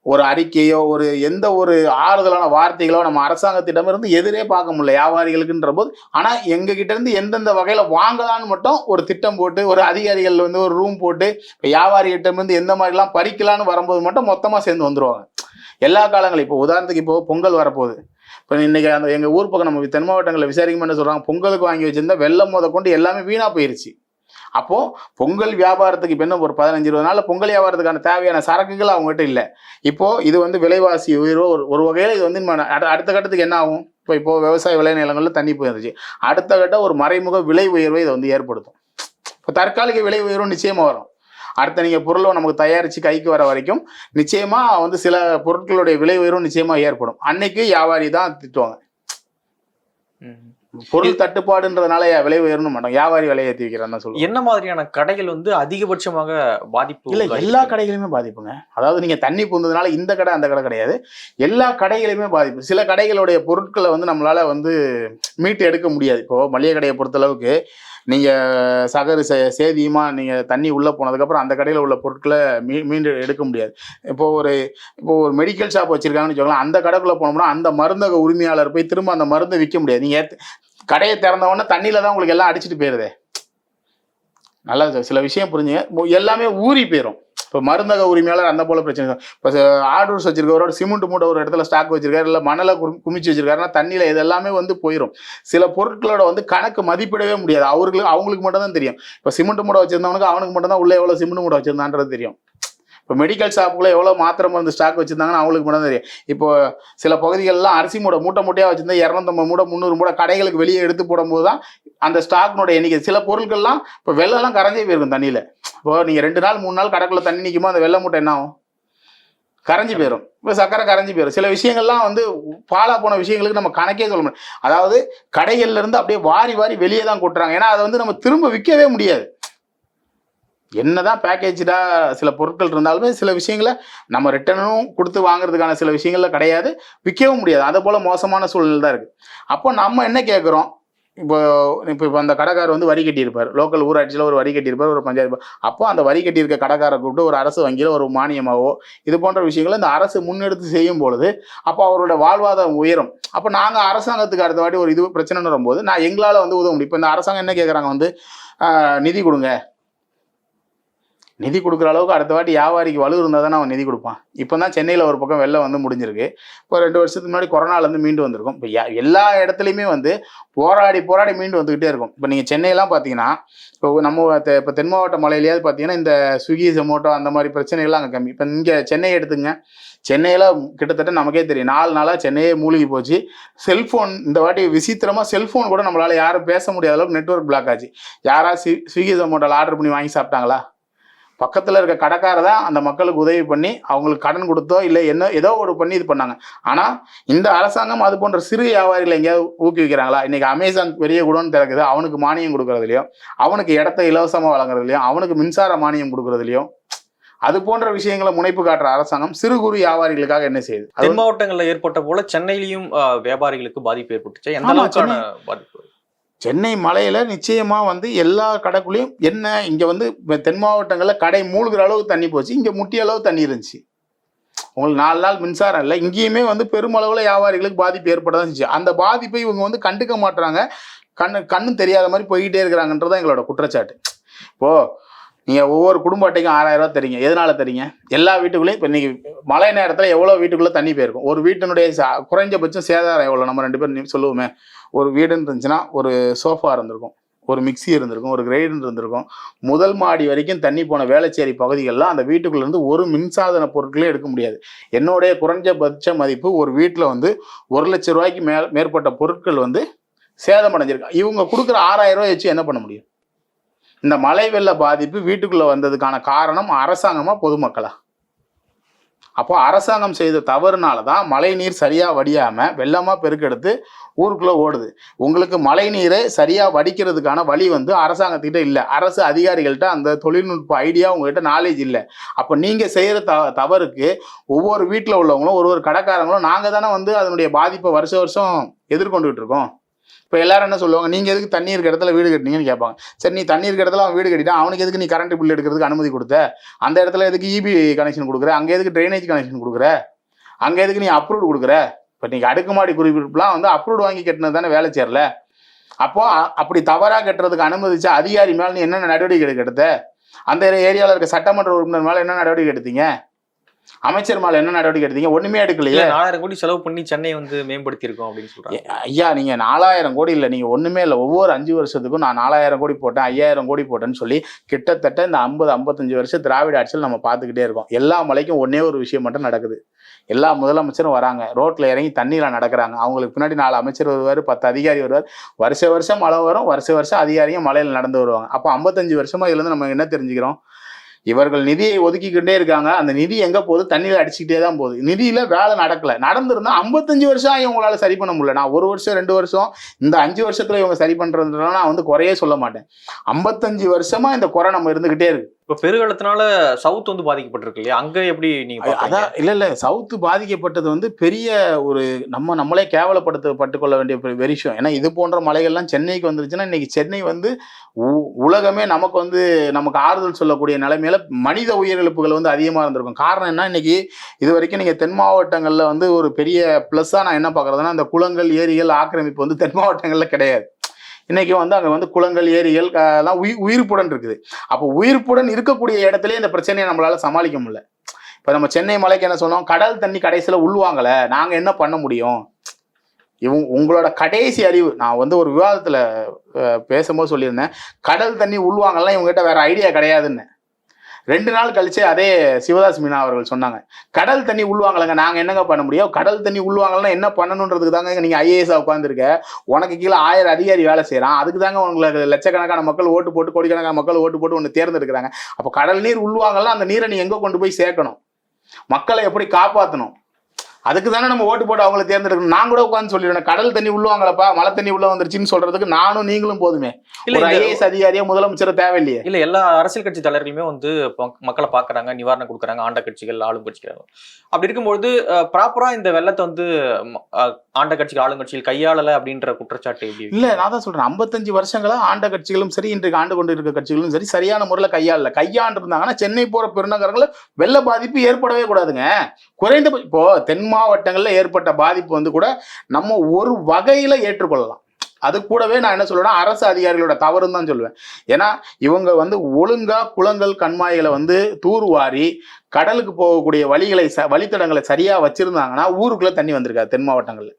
ஒரு அறிக்கையோ ஒரு எந்த ஒரு ஆறுதலான வார்த்தைகளோ நம்ம அரசாங்கத்திடமிருந்து எதிரே பார்க்க முடியல வியாபாரிகளுக்குன்ற போது ஆனால் எங்ககிட்டேருந்து எந்தெந்த வகையில் வாங்கலாம்னு மட்டும் ஒரு திட்டம் போட்டு ஒரு அதிகாரிகள் வந்து ஒரு ரூம் போட்டு இப்போ வியாபாரிகிட்டமிருந்து எந்த மாதிரிலாம் பறிக்கலான்னு வரும்போது மட்டும் மொத்தமாக சேர்ந்து வந்துடுவாங்க எல்லா காலங்களும் இப்போ உதாரணத்துக்கு இப்போ பொங்கல் வரப்போகுது. இப்போ இன்னைக்கு அந்த எங்கள் ஊர் பக்கம் நம்ம தென் மாவட்டங்களில் விசாரிக்கும் என்ன சொல்கிறாங்க பொங்கலுக்கு வாங்கி வச்சிருந்தா வெள்ளம் முத கொண்டு எல்லாமே வீணாக போயிருச்சு. அப்போ பொங்கல் வியாபாரத்துக்கு இப்போ என்ன ஒரு பதினஞ்சு இருபது நாள் பொங்கல் வியாபாரத்துக்கான தேவையான சரக்குகள் அவங்ககிட்ட இல்லை. இப்போ இது வந்து விலைவாசி உயர்வோ ஒரு ஒரு வகையில் இது வந்து அடுத்த கட்டத்துக்கு என்ன ஆகும்? இப்போ இப்போ விவசாய விளைநிலங்களில் தண்ணி போயிருந்துச்சு அடுத்த கட்ட ஒரு மறைமுக விலை உயர்வை இதை வந்து ஏற்படுத்தும். இப்போ தற்காலிக விலை உயர்வு நிச்சயமாக வரும். அடுத்த நீங்கள் பொருளை நமக்கு தயாரித்து கைக்கு வர வரைக்கும் நிச்சயமாக வந்து சில பொருட்களுடைய விலை உயர்வும் நிச்சயமாக ஏற்படும். அன்னைக்கு வியாபாரி தான் திட்டுவாங்க. பொருள் தட்டுப்பாடுன்றதுனால விலை உயரணும் மாட்டோம். வியாபாரி விலையை ஏற்றி வைக்கிறான்னு சொல்லுவோம். என்ன மாதிரியான கடைகள் வந்து அதிகபட்சமாக பாதிப்பு இல்ல எல்லா? கடைகளுமே பாதிப்புங்க. அதாவது நீங்க தண்ணி பூந்ததுனால இந்த கடை அந்த கடை கிடையாது. எல்லா கடைகளுமே பாதிப்பு. சில கடைகளுடைய பொருட்களை வந்து நம்மளால வந்து மீட்டு எடுக்க முடியாது. இப்போ மளிகை கடையை பொறுத்தளவுக்கு நீங்க சகரு சேதியுமா நீங்க தண்ணி உள்ள போனதுக்கப்புறம் அந்த கடையில் உள்ள பொருட்களை மீ மீண்டு எடுக்க முடியாது. இப்போ ஒரு இப்போ ஒரு மெடிக்கல் ஷாப் வச்சிருக்காங்கன்னு வச்சுக்கோங்களேன் அந்த கடைக்குள்ள போனோம்னா அந்த மருந்தக உரிமையாளர் போய் திரும்ப அந்த மருந்தை விற்க முடியாது. நீங்க கடையை திறந்தவொடனே தண்ணியில் தண்ணியில தான் உங்களுக்கு எல்லாம் அடிச்சிட்டு போயிருதே. நல்லா சில விஷயம் புரிஞ்சுங்க. எல்லாமே ஊறி போயிடும் இப்போ மருந்தக உரிமையாளர் அந்த போல பிரச்சனை இப்போ ஆர்டர்ஸ் வச்சிருக்கவரோட சிமெண்ட் மூட்டை ஒரு இடத்துல ஸ்டாக் வச்சிருக்காரு இல்லை மணலை குமி- குமிச்சு வச்சிருக்காருன்னா தண்ணியில் இது எல்லாமே வந்து போயிடும் சில பொருட்களோட வந்து கணக்கு மதிப்பிடவே முடியாது. அவர்களுக்கு அவங்களுக்கு மட்டும் தான் தெரியும். இப்போ சிமெண்ட் மூட்டை வச்சிருந்தவனுக்கு அவனுக்கு மட்டும் தான் உள்ளே எவ்வளோ சிமெண்ட் மூட்டை வச்சிருந்தான்றது தெரியும். இப்போ மெடிக்கல் ஷாப்புக்குள்ளே எவ்வளோ மாத்திரை மருந்து ஸ்டாக் வச்சிருந்தாங்கன்னா அவங்களுக்கு மட்டும் தெரியும். இப்போ சில பகுதிகளெலாம் அரிசி மூட மூட்டை மூட்டையாக வச்சுருந்தா இரநூத்தம்பது மூட முந்நூறு மூட கடைகளுக்கு வெளியே எடுத்து போடும்போது தான் அந்த ஸ்டாக்னோட எண்ணிக்கை. சில பொருட்கள்லாம் இப்போ வெள்ளம்லாம் கரைஞ்சே போயிருக்கும் தண்ணியில். இப்போ நீங்கள் ரெண்டு நாள் மூணு நாள் கடைக்குள்ள தண்ணி நிற்குமோ அந்த வெள்ளை மூட்டை என்ன ஆகும் கரைஞ்சு போயிடும் இப்போ சக்கரை கரைஞ்சி போயிடும் சில விஷயங்கள்லாம் வந்து பாலா போன விஷயங்களுக்கு நம்ம கணக்கே சொல்ல முடியும் அதாவது கடைகள்லேருந்து அப்படியே வாரி வாரி வெளியே தான் கொட்டுறாங்க. ஏன்னா அதை வந்து நம்ம திரும்ப விற்கவே முடியாது. என்னதான் பேக்கேஜாக சில பொருட்கள் இருந்தாலுமே சில விஷயங்களை நம்ம ரிட்டனும் கொடுத்து வாங்குறதுக்கான சில விஷயங்கள்ல கிடையாது. விற்கவும் முடியாது. அதை போல மோசமான சூழ்நிலை தான் இருக்கு. அப்போ நம்ம என்ன கேட்குறோம் இப்போ இப்போ இப்போ அந்த கடைக்காரர் வந்து வரி கட்டியிருப்பார். லோக்கல் ஊராட்சியில் ஒரு வரி கட்டியிருப்பார் ஒரு பஞ்சாயத்து அப்போ அந்த வரி கட்டியிருக்க கடைக்காரை கூப்பிட்டு ஒரு அரசு வங்கியில் ஒரு மானியமாகவோ இது போன்ற விஷயங்களை இந்த அரசு முன்னெடுத்து செய்யும் பொழுது அப்போ அவரோட வாழ்வாதாரம் உயரும். அப்போ நாங்கள் அரசாங்கத்துக்கு அடுத்த வாட்டி ஒரு இது பிரச்சனை வரும்போது நான் எங்களால் வந்து உதவ முடியும். இப்போ இந்த அரசாங்கம் என்ன கேட்குறாங்க வந்து நிதி கொடுங்க. நிதி கொடுக்குற அளவுக்கு அடுத்த வாட்டி வியாபாரிக்கு வலு இருந்தால் தானே அவன் நிதி கொடுப்பான். இப்போ தான் சென்னையில் ஒரு பக்கம் வெள்ளம் வந்து முடிஞ்சிருக்கு. இப்போ ரெண்டு வருஷத்துக்கு முன்னாடி கொரோனாலேருந்து மீண்டு வந்திருக்கும். இப்போ எல்லா இடத்துலையுமே வந்து போராடி போராடி மீண்டு வந்துக்கிட்டே இருக்கும். இப்போ நீங்கள் சென்னையெல்லாம் பார்த்தீங்கன்னா இப்போ நம்ம தெ- இப்போ தென் மாவட்ட மலையிலேயாவது பார்த்தீங்கன்னா இந்த ஸ்விக்கி ஜொமோட்டோ அந்த மாதிரி பிரச்சனைகள்லாம் அங்கே கம்மி. இப்போ இங்கே சென்னை எடுத்துங்க. சென்னையில் கிட்டத்தட்ட நமக்கே தெரியும். நாலு நாளாக சென்னையே மூழ்கி போச்சு. செல்ஃபோன் இந்த வாட்டி விசித்திரமாக செல்ஃபோன் கூட நம்மளால் யாரும் பேச முடியாத அளவுக்கு நெட்வொர்க் பிளாக் ஆச்சு. யாரா ஸ்விக்கி ஜொமோட்டோவில் ஆர்டர் பண்ணி வாங்கி சாப்பிட்டாங்களா? பக்கத்தில் இருக்க கடைக்கார தான் அந்த மக்களுக்கு உதவி பண்ணி அவங்களுக்கு கடன் கொடுத்தோ இல்லை என்ன ஏதோ ஒரு பண்ணி இது பண்ணாங்க. ஆனால் இந்த அரசாங்கம் அது போன்ற சிறு வியாபாரிகளை எங்கேயாவது ஊக்குவிக்கிறாங்களா? இன்னைக்கு அமேசான் பெரிய குடோன் திறக்குது அவனுக்கு மானியம் கொடுக்கறதுலையும் அவனுக்கு இடத்த இலவசமாக வழங்குறதுலையும் அவனுக்கு மின்சார மானியம் கொடுக்கறதுலையும் அது போன்ற விஷயங்களை முனைப்பு காட்டுற அரசாங்கம் சிறு குறு வியாபாரிகளுக்காக என்ன செய்யுது? தென் மாவட்டங்கள்ல ஏற்பட்ட போல சென்னையிலயும் வியாபாரிகளுக்கு பாதிப்பு ஏற்பட்டுச்சு. எந்த அளவுக்கான பாதிப்பு? சென்னை மலையில நிச்சயமா வந்து எல்லா கடைக்குள்ளேயும் என்ன இங்க வந்து தென் மாவட்டங்களில் கடை மூழ்கிற அளவுக்கு தண்ணி போச்சு. இங்க முட்டிய அளவு தண்ணி இருந்துச்சு. உங்களுக்கு நாலு நாள் மின்சாரம் இல்லை. இங்கேயுமே வந்து பெருமளவில் வியாபாரிகளுக்கு பாதிப்பு ஏற்பட தான் அந்த பாதிப்பை இவங்க வந்து கண்டுக்க மாட்டுறாங்க கண்ணு கண்ணு தெரியாத மாதிரி போய்கிட்டே இருக்கிறாங்கன்றது தான் எங்களோட குற்றச்சாட்டு. இப்போ நீங்கள் ஒவ்வொரு குடும்ப அட்டைக்கும் ஆறாயிரம் ரூபாய் தரீங்க. எதனால தரீங்க? எல்லா வீட்டுக்குள்ளேயும் இப்போ இன்னைக்கு மழை நேரத்தில் எவ்வளோ வீட்டுக்குள்ளே தண்ணி போயிருக்கும்? ஒரு வீட்டினுடைய குறைஞ்சபட்சம் சேதாரம் எவ்வளோ நம்ம ரெண்டு பேரும் சொல்லுவோமே. ஒரு வீடுன்னு இருந்துச்சுன்னா ஒரு சோஃபா இருந்திருக்கும் ஒரு மிக்ஸி இருந்திருக்கும் ஒரு கிரைண்டர் இருந்திருக்கும். முதல் மாடி வரைக்கும் தண்ணி போன வேளச்சேரி பகுதிகளெலாம் அந்த வீட்டுக்குள்ளேருந்து ஒரு மின்சாதன பொருட்களே எடுக்க முடியாது. என்னுடைய குறைஞ்சபட்ச மதிப்பு ஒரு வீட்டில் வந்து ஒரு லட்ச ரூபாய்க்கு மே மேற்பட்ட பொருட்கள் வந்து சேதமடைஞ்சிருக்கு. இவங்க கொடுக்குற ஆறாயிரம் ரூபாய் வச்சு என்ன பண்ண முடியும்? இந்த மழை வெள்ள பாதிப்பு வீட்டுக்குள்ளே வந்ததுக்கான காரணம் அரசாங்கமாக பொதுமக்களா? அப்போ அரசாங்கம் செய்த தவறுனால தான் மழை நீர் சரியா வடியாம வெள்ளமா பெருக்கெடுத்து ஊருக்குள்ள ஓடுது. உங்களுக்கு மழை நீரை சரியா வடிக்கிறதுக்கான வழி வந்து அரசாங்கத்துக்கிட்ட இல்லை. அரசு அதிகாரிகள்கிட்ட அந்த தொழில்நுட்ப ஐடியா உங்ககிட்ட நாலேஜ் இல்லை. அப்போ நீங்க செய்யற த தவறுக்கு ஒவ்வொரு வீட்டில் உள்ளவங்களும் ஒரு ஒரு கடைக்காரங்களும் நாங்க தானே வந்து அதனுடைய பாதிப்பை வருஷ வருஷம் எதிர்கொண்டுகிட்டு இருக்கோம். இப்போ எல்லாரும் என்ன சொல்லுவாங்க நீங்கள் எதுக்கு தண்ணி இருக்க இடத்துல வீடு கட்டினீங்கன்னு கேட்பாங்க. சரி நீ தண்ணி இருக்க இடத்துல அவன் வீடு கட்டிட்டான் அவனுக்கு எதுக்கு நீ கரண்ட் பில் எடுக்கிறதுக்கு அனுமதி கொடுத்த? அந்த இடத்துல எதுக்கு இபி கனெக்ஷன் கொடுக்குற? அங்கே எதுக்கு ட்ரைனேஜ் கனெக்ஷன் கொடுக்குற? அங்கே எதுக்கு நீ அப்ரூவ் கொடுக்குற? இப்போ நீங்கள் அடுக்குமாடி குறிப்பிட்டுலாம் வந்து அப்ரூவ் வாங்கி கட்டினது தானே வேலை சேரல. அப்போ அப்படி தவறாக கட்டுறதுக்கு அனுமதிச்ச அதிகாரி மேலே நீ என்னென்ன நடவடிக்கை எடுக்க எடுத்த? அந்த ஏரியாவில் இருக்க சட்டமன்ற உறுப்பினர் மேலே என்ன நடவடிக்கை எடுத்தீங்க? அமைச்சர் மேலே என்ன நடவடிக்கை எடுத்தீங்க? ஒன்றுமே எடுக்கலையே. நாலாயிரம் கோடி செலவு பண்ணி சென்னை வந்து மேம்படுத்தி இருக்கோம் அப்படின்னு சொல்றாங்க. ஐயா நீங்க நாலாயிரம் கோடி இல்லை நீங்க ஒண்ணுமே இல்லை. ஒவ்வொரு அஞ்சு வருஷத்துக்கும் நான் நாலாயிரம் கோடி போட்டேன் ஐயாயிரம் கோடி போட்டேன்னு சொல்லி கிட்டத்தட்ட இந்த ஐம்பது ஐம்பத்தஞ்சு வருஷம் திராவிட ஆட்சியில் நம்ம பார்த்துக்கிட்டே இருக்கோம். எல்லா மலைக்கும் ஒன்னே ஒரு விஷயம் மட்டும் நடக்குது. எல்லா முதலமைச்சரும் வராங்க. ரோட்ல இறங்கி தண்ணியில நடக்கிறாங்க. அவங்களுக்கு பின்னாடி நாலு அமைச்சர் வருவார் பத்து அதிகாரி வருவார். வருஷ வருஷம் மழை வரும் வருஷ வருஷம் அதிகாரியும் மலையில நடந்து வருவாங்க. அப்போ ஐம்பத்தஞ்சு வருஷமா இதுல இருந்து நம்ம என்ன தெரிஞ்சுக்கிறோம்? இவர்கள் நிதியை ஒதுக்கிக்கிட்டே இருக்காங்க. அந்த நிதி எங்க போகுது? தண்ணியில் அடிச்சுக்கிட்டே தான் போகுது. நிதியில வேலை நடக்கல. நடந்திருந்தா ஐம்பத்தஞ்சு வருஷம் ஆகி சரி பண்ண முடியல. நான் ஒரு வருஷம் ரெண்டு வருஷம் இந்த அஞ்சு வருஷத்துல இவங்க சரி பண்றதுனால நான் வந்து குறையே சொல்ல மாட்டேன். ஐம்பத்தஞ்சு வருஷமா இந்த குறை நம்ம இருந்துகிட்டே இருக்கு. இப்ப பெருவெள்ளத்தினால சவுத் வந்து பாதிக்கப்பட்டிருக்கு இல்லையா? அங்க எப்படி நீங்க பாக்குறீங்க? அதான் இல்ல இல்ல. சவுத்து பாதிக்கப்பட்டது வந்து பெரிய ஒரு நம்ம நம்மளே கேவலப்படுத்த பட்டுக்கொள்ள வேண்டிய பெரிய விஷயம். ஏன்னா இது போன்ற மலைகள்லாம் சென்னைக்கு வந்துருச்சுன்னா இன்னைக்கு சென்னை வந்து உ- உலகமே நமக்கு வந்து நமக்கு ஆறுதல் சொல்லக்கூடிய நிலைமையில மனித உயிரிழப்புகள் வந்து அதிகமாக இருந்திருக்கும். காரணம் என்ன? இன்னைக்கு இது வரைக்கும் நீங்க தென் மாவட்டங்கள்ல வந்து ஒரு பெரிய ப்ளஸ்ஸாக நான் என்ன பார்க்கறதுன்னா அந்த குளங்கள் ஏரிகள் ஆக்கிரமிப்பு வந்து தென் மாவட்டங்கள்ல கிடையாது. இன்னைக்கு வந்து அங்கே வந்து குளங்கள் ஏரிகள் எல்லாம் உயிர் உயிர்ப்புடன் இருக்குது. அப்போ உயிர்ப்புடன் இருக்கக்கூடிய இடத்துலயே இந்த பிரச்சனையை நம்மளால சமாளிக்க முடியல. இப்போ நம்ம சென்னை மலைக்கு என்ன சொன்னோம்? கடல் தண்ணி கடைசியில் உள்வாங்கல. நாங்கள் என்ன பண்ண முடியும்? இவங்க உங்களோட கடைசி அறிவு நான் வந்து ஒரு விவாதத்தில் பேசும்போது சொல்லியிருந்தேன். கடல் தண்ணி உள்வாங்கலாம் இவங்ககிட்ட வேற ஐடியா கிடையாதுன்னு. ரெண்டு நாள் கழிச்சு அதே சிவதாஸ் மீனா அவர்கள் சொன்னாங்க. கடல் தண்ணி உள்வாங்கலங்க. நாங்கள் என்னங்க பண்ண முடியும்? கடல் தண்ணி உள்வாங்கலன்னா என்ன பண்ணணுன்றதுக்கு தாங்க நீங்கள் ஐஏஎஸ் உட்காந்துருக்க உனக்கு கீழே ஆயிரம் அதிகாரி வேலை செய்கிறான் அதுக்கு தாங்க உங்களுக்கு லட்சக்கணக்கான மக்கள் ஓட்டு போட்டு கோடிக்கணக்கான மக்கள் ஓட்டு போட்டு ஒன்று தேர்ந்தெடுக்கிறாங்க. அப்போ கடல் நீர் உள்வாங்கலாம் அந்த நீரை நீ எங்கே கொண்டு போய் சேர்க்கணும்? மக்களை எப்படி காப்பாற்றணும் அதுக்கு தானே நம்ம ஓட்டு போட்டு அவங்கள தேர்ந்தெடுக்கணும். நான் கூட உட்காந்து சொல்லிடுவேன். கடல் தண்ணி உள்ளவாங்களப்பா மழை தண்ணி உள்ள வந்துருச்சுன்னு சொல்றதுக்கு நானும் நீங்களும் போதுமே. இல்ல ஐஏஎஸ் அதிகாரியா முதலமைச்சர் தேவையில்லையே. இல்ல எல்லா அரசியல் கட்சி தலைவர்களுமே வந்து மக்களை பாக்குறாங்க நிவாரணம் கொடுக்குறாங்க ஆண்ட கட்சிகள் ஆளும் கட்சிகள். அப்படி இருக்கும்பொழுது ப்ராப்பரா இந்த வெள்ளத்தை வந்து ஆண்ட கட்சிகள் ஆளும் கட்சிகள் கையாளல அப்படின்ற குற்றச்சாட்டு எப்படி இல்ல நான் தான் சொல்றேன். 55 வருஷங்களா ஆண்ட கட்சிகளும் சரி இன்றைக்கு ஆண்டு கொண்டு இருக்க கட்சிகளும் சரி சரியான முறையில கையாளல. கையாண்டு இருந்தாங்கன்னா சென்னை போற பெருநகரங்கள வெள்ள பாதிப்பு ஏற்படவே கூடாதுங்க. குறைந்த இப்போ தென் மாவட்டங்களில் ஏற்பட்ட பாதிப்பு வந்து கூட நம்ம ஒரு வகையில் ஏற்றுக்கொள்ளலாம். அது கூடவே நான் என்ன சொல்லுவேன்னா அரசு அதிகாரிகளோட தவறுன்னு தான் சொல்லுவேன். ஏன்னா இவங்க வந்து ஒழுங்கா குளங்கள் கண்மாய்களை வந்து தூர்வாரி கடலுக்கு போகக்கூடிய வழிகளை ச வழித்தடங்களை சரியா வச்சிருந்தாங்கன்னா ஊருக்குள்ள தண்ணி வந்திருக்காது தென் மாவட்டங்கள்ல.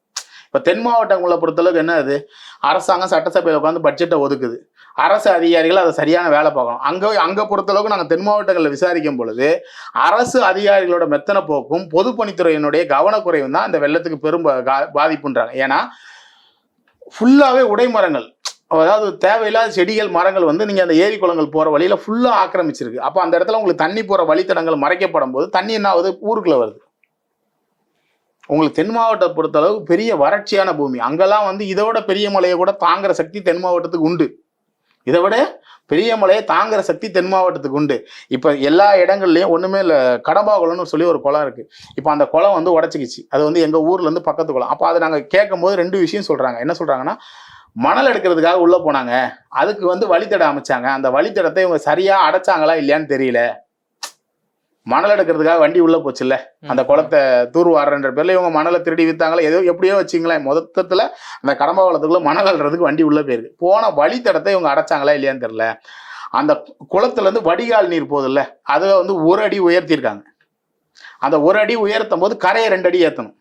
இப்போ தென் மாவட்டங்களை பொறுத்தளவுக்கு என்ன அது? அரசாங்கம் சட்டசபையில் உட்காந்து பட்ஜெட்டை ஒதுக்குது. அரசு அதிகாரிகள் அதை சரியான வேலை பார்க்கணும். அங்கே அங்கே பொறுத்தளவுக்கு நாங்கள் தென் மாவட்டங்களில் விசாரிக்கும் பொழுது அரசு அதிகாரிகளோட மெத்தன போக்கும் பொதுப்பணித்துறையினுடைய கவனக்குறைவும் தான் இந்த வெள்ளத்துக்கு பெரும் கா- பாதிப்புன்றாங்க. ஏன்னா ஃபுல்லாகவே உடைமரங்கள் அதாவது தேவையில்லாத செடிகள் மரங்கள் வந்து நீங்கள் அந்த ஏரி குளங்கள் போகிற வழியில் ஃபுல்லாக ஆக்கிரமிச்சிருக்கு. அப்போ அந்த இடத்துல உங்களுக்கு தண்ணி போகிற வழித்தடங்கள் மறைக்கப்படும் போது தண்ணி என்ன ஆகுது? ஊருக்குள்ளே வருது. உங்களுக்கு தென் மாவட்டத்தை பொறுத்தளவு பெரிய வறட்சியான பூமி. அங்கெல்லாம் வந்து இதை விட பெரிய மலையை கூட தாங்குற சக்தி தென் மாவட்டத்துக்கு உண்டு. இதை விட பெரிய மலையை தாங்குற சக்தி தென் மாவட்டத்துக்கு உண்டு. இப்போ எல்லா இடங்கள்லையும் ஒன்றுமே இல்லை கடம்பா குளம்னு சொல்லி ஒரு குளம் இருக்குது இப்போ அந்த குளம் வந்து உடச்சிக்கிச்சு. அது வந்து எங்கள் ஊர்லேருந்து பக்கத்து குளம். அப்போ அதை நாங்கள் கேட்கும்போது ரெண்டு விஷயம் சொல்கிறாங்க என்ன சொல்கிறாங்கன்னா மணல் எடுக்கிறதுக்காக உள்ளே போனாங்க. அதுக்கு வந்து வழித்தடம் அமைச்சாங்க. அந்த வழித்தடத்தை இவங்க சரியாக அடைச்சாங்களா இல்லையான்னு தெரியல. மணல் எடுக்கிறதுக்காக வண்டி உள்ளே போச்சுல்ல? அந்த குளத்தை தூர்வாரன்ற பேர்ல இவங்க மணலை திருடி வித்தாங்களா. ஏதோ எப்படியோ வச்சுங்களேன். மொத்தத்துல அந்த கடம்பா குளத்துக்குள்ள மணல் அள்ளுறதுக்கு வண்டி உள்ள போயிருக்கு. போன வழித்தடத்தை இவங்க அடைச்சாங்களா இல்லையான்னு தெரியல. அந்த குளத்துல இருந்து வடிகால் நீர் போகுதுல்ல அதை வந்து ஒரு அடி உயர்த்தியிருக்காங்க. அந்த ஒரு அடி உயர்த்தும் போது கரையை ரெண்டு அடி ஏற்றணும்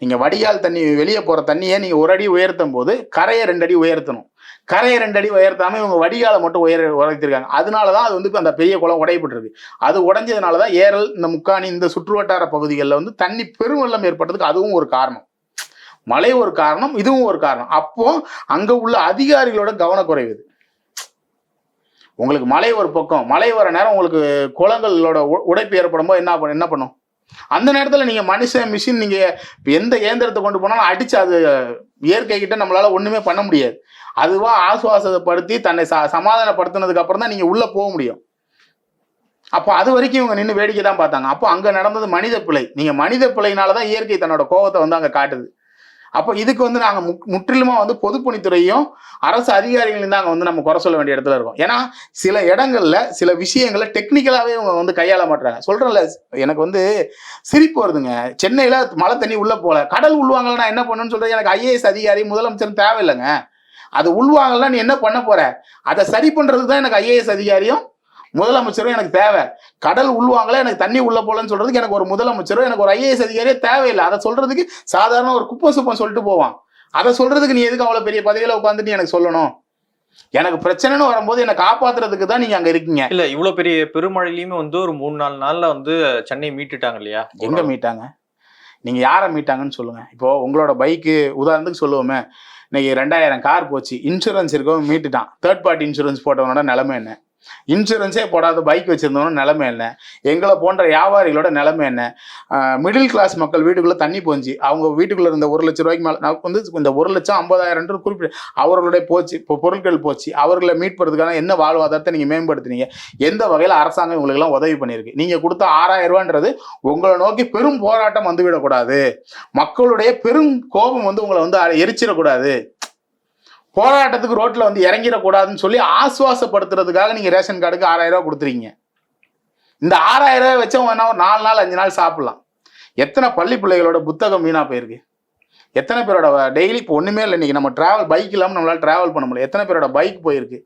நீங்க வடிகால் தண்ணி வெளியே போற தண்ணியை நீங்க ஒரு அடி உயர்த்தும் போது கரையை ரெண்டு அடி உயர்த்தணும். கரையை ரெண்டு அடி உயர்த்தாமல் இவங்க வடிகாலை மட்டும் உயர உயர்த்திருக்காங்க. அதனால தான் அது வந்து அந்த பெரிய குளம் உடையப்பட்டிருக்கு அது உடைஞ்சதுனால தான் ஏரல் இந்த முக்காணி இந்த சுற்றுவட்டார பகுதிகளில் வந்து தண்ணி பெருவெள்ளம் ஏற்பட்டதுக்கு அதுவும் ஒரு காரணம். மழை ஒரு காரணம் இதுவும் ஒரு காரணம். அப்போ அங்க உள்ள அதிகாரிகளோட கவனக்குறைவு இது. உங்களுக்கு மழை ஒரு பக்கம் மழை வர நேரம் உங்களுக்கு குளங்களோட உ- உடைப்பு ஏற்படும் போது என்ன பண்ணும் என்ன பண்ணும்? அந்த நேரத்தில் நீங்கள் மனுஷன் மிஷின் நீங்கள் எந்த இயந்திரத்தை கொண்டு போனாலும் அடிச்சு அது இயற்கை கிட்ட நம்மளால ஒன்றுமே பண்ண முடியாது. அதுவா ஆசுவாசப்படுத்தி தன்னை ச சமாதானப்படுத்தினதுக்கு அப்புறம் தான் நீங்கள் உள்ளே போக முடியும். அப்போ அது வரைக்கும் இவங்க நின்று வேடிக்கை தான் பார்த்தாங்க. அப்போ அங்கே நடந்தது மனித பிழை. நீங்கள் மனித பிழையினால தான் இயற்கை தன்னோட கோபத்தை வந்து அங்கே காட்டுது. அப்போ இதுக்கு வந்து நாங்கள் மு முற்றிலுமா வந்து பொதுப்பணித்துறையும் அரசு அதிகாரிகளையும் தான் அங்கே வந்து நம்ம குறை சொல்ல வேண்டிய இடத்துல இருக்கோம். ஏன்னா சில இடங்கள்ல சில விஷயங்களை டெக்னிக்கலாகவே இவங்க வந்து கையாள மாட்டாங்க சொல்கிறேன்ல எனக்கு வந்து சிரிப்பு வருதுங்க. சென்னையில் மழை தண்ணி உள்ளே போகல. கடல் உள்வாங்கல நான் என்ன பண்ணணும்னு சொல்றது எனக்கு ஐஏஎஸ் அதிகாரி முதலமைச்சர் தேவையில்லைங்க. அது உள்வாங்கலாம் நீ என்ன பண்ண போற? அதை சரி பண்றதுக்கு தான் எனக்கு ஐஏஎஸ் அதிகாரியும் முதலமைச்சரும் எனக்கு தேவை. கடல் உள்வாங்கல எனக்கு தண்ணி உள்ள போலன்னு சொல்றதுக்கு எனக்கு ஒரு முதலமைச்சரும் எனக்கு ஒரு ஐஏஎஸ் அதிகாரியே தேவையில்லை. அதை சொல்றதுக்கு சாதாரண ஒரு குப்பை சுப்பம் சொல்லிட்டு போவான். அதை சொல்றதுக்கு நீ எதுக்கு அவ்வளவு பெரிய பதவியில உட்காந்துட்டு எனக்கு சொல்லணும்? எனக்கு பிரச்சனைன்னு வரும்போது என்னை காப்பாத்துறதுக்கு தான் நீங்க அங்க இருக்கீங்க. இல்ல இவ்வளவு பெரிய பெருமழையிலுமே வந்து ஒரு மூணு நாலு நாள்ல வந்து சென்னை மீட்டுட்டாங்க இல்லையா? எங்க மீட்டாங்க? நீங்க யாரை மீட்டாங்கன்னு சொல்லுங்க. இப்போ உங்களோட பைக்கு உதாரணத்துக்கு சொல்லுவோமே. இன்னைக்கு ரெண்டாயிரம் கார் போச்சு. இன்சூரன்ஸ் இருக்கவும் மீட்டுட்டான். தேர்ட் பார்ட்டி இன்சூரன்ஸ் போட்டவனோட நிலைமை என்ன? இன்சூரன்ஸே போடாத பைக் வச்சிருந்தவனோட நிலைமை என்ன? எங்களை போன்ற வியாபாரிகளோட நிலைமை என்ன? மிடில் கிளாஸ் மக்கள் வீட்டுக்குள்ளே தண்ணி போஞ்சு அவங்க வீட்டுக்குள்ள இருந்த ஒரு லட்சம் ரூபாய்க்கு மேலே நமக்கு வந்து இந்த ஒரு லட்சம் ஐம்பதாயிரம் குறிப்பிட அவர்களுடைய போச்சு இப்போ பொருட்கள் போச்சு அவர்களை மீட் பண்ணுறதுக்கான என்ன வாழ்வாதாரத்தை நீங்கள் மேம்படுத்துனீங்க? எந்த வகையில் அரசாங்கம் இவங்களுக்கெல்லாம் உதவி பண்ணியிருக்கு? நீங்கள் கொடுத்த ஆறாயிரம் ரூபான்றது உங்களை நோக்கி பெரும் போராட்டம் வந்துவிடக்கூடாது. மக்களுடைய பெரும் கோபம் வந்து உங்களை வந்து எரிச்சிடக்கூடாது. போராட்டத்துக்கு ரோட்ல வந்து இறங்கிடக்கூடாதுன்னு சொல்லி ஆசுவாசப்படுத்துறதுக்காக நீங்க ரேஷன் கார்டுக்கு ஆறாயிரம் ரூபாய் கொடுத்துறீங்க இந்த ஆறாயிரம் ரூபாய் வச்சவங்க வேணா ஒரு நாலு நாள் அஞ்சு நாள் சாப்பிடலாம். எத்தனை பள்ளி பிள்ளைகளோட புத்தகம் வீணா போயிருக்கு? எத்தனை பேரோட டெய்லி இப்போ ஒண்ணுமே இல்லை இன்னைக்கு. நம்ம டிராவல் பைக் இல்லாமல் நம்மளால டிராவல் பண்ண முடியல. எத்தனை பேரோட பைக் போயிருக்கு?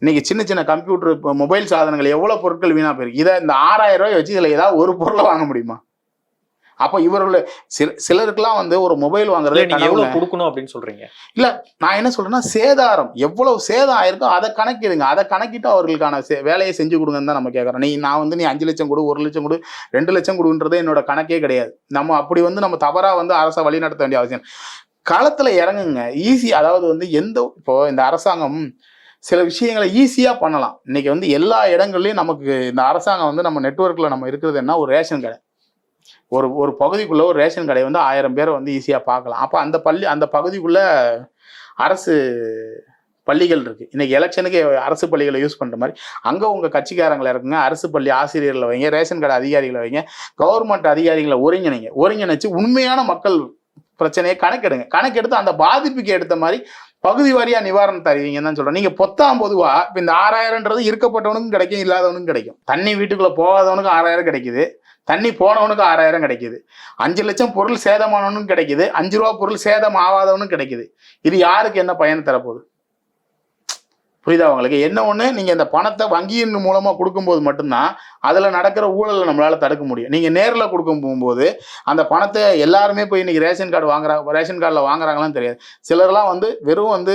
இன்னைக்கு சின்ன சின்ன கம்ப்யூட்டர் இப்போ மொபைல் சாதனங்கள் எவ்வளோ பொருட்கள் வீணா போயிருக்கு? இதை இந்த ஆறாயிரம் ரூபாய் வச்சு இதில் ஏதாவது ஒரு பொருளை வாங்க முடியுமா? அப்போ இவர்கள் சில சிலருக்குலாம் வந்து ஒரு மொபைல் இல்ல வாங்குறது நீங்க எவ்வளவு கொடுக்கணும் அப்படின்னு சொல்றீங்க? நான் என்ன சொல்றேன்னா சேதாரம். எவ்வளவு சேதம் ஆயிருக்கோ அதை கணக்கிடுங்க. அதை கணக்கிட்டு அவர்களுக்கான வேலையை செஞ்சு கொடுங்கன்னு தான் நம்ம கேட்குறோம் நீ நான் வந்து நீ அஞ்சு லட்சம் கொடு ஒரு லட்சம் கொடு ரெண்டு லட்சம் கொடுன்றது என்னோட கணக்கே கிடையாது. நம்ம அப்படி வந்து நம்ம தவறா வந்து அரசை வழி நடத்த வேண்டிய அவசியம் களத்துல இறங்குங்க. ஈஸி அதாவது வந்து எந்த இப்போ இந்த அரசாங்கம் சில விஷயங்களை ஈஸியா பண்ணலாம். இன்னைக்கு வந்து எல்லா இடங்கள்லயும் நமக்கு இந்த அரசாங்கம் வந்து நம்ம நெட்வொர்க்ல நம்ம இருக்கிறது என்ன? ஒரு ரேஷன் கடை. ஒரு ஒரு பகுதிக்குள்ளே ஒரு ரேஷன் கடை வந்து ஆயிரம் பேரை வந்து ஈஸியாக பார்க்கலாம். அப்போ அந்த பள்ளி அந்த பகுதிக்குள்ளே அரசு பள்ளிகள் இருக்குது இன்றைக்கி எலெக்ஷனுக்கு அரசு பள்ளிகளை யூஸ் பண்ணுற மாதிரி. அங்கே உங்கள் கட்சிக்காரங்களை இருக்குங்க அரசு பள்ளி ஆசிரியர்களை வைங்க ரேஷன் கடை அதிகாரிகளை வைங்க கவர்மெண்ட் அதிகாரிகளை ஒருங்கிணைங்க. ஒருங்கிணைச்சு உண்மையான மக்கள் பிரச்சனையை கணக்கெடுங்க. கணக்கெடுத்து அந்த பாதிப்புக்கு எடுத்த மாதிரி பகுதி வாரியா நிவாரணம் தருவீங்கன்னு தான் சொல்றேன். நீங்க பொத்தாம் பொதுவா இப்ப இந்த ஆறாயிரம்ன்றது இருக்கப்பட்டவனுக்கும் கிடைக்கும் இல்லாதவனுக்கும் கிடைக்கும். தண்ணி வீட்டுக்குள்ள போகாதவனுக்கு ஆறாயிரம் கிடைக்குது. தண்ணி போனவனுக்கு ஆறாயிரம் கிடைக்குது. அஞ்சு லட்சம் பொருள் சேதமானவனுக்கும் கிடைக்குது. அஞ்சு ரூபா பொருள் சேதம் ஆகாதவனும் கிடைக்குது. இது யாருக்கு என்ன பயன் தரப்போகுது? புரியுதா உங்களுக்கு? என்ன ஒன்று நீங்கள் இந்த பணத்தை வங்கியின் மூலமாக கொடுக்கும்போது மட்டும்தான் அதில் நடக்கிற ஊழலை நம்மளால் தடுக்க முடியும். நீங்கள் நேரில் கொடுக்க போகும்போது அந்த பணத்தை எல்லாருமே போய் இன்றைக்கி ரேஷன் கார்டு வாங்குறாங்க ரேஷன் கார்டில் வாங்குறாங்களான்னு தெரியாது. சிலர்லாம் வந்து வெறும் வந்து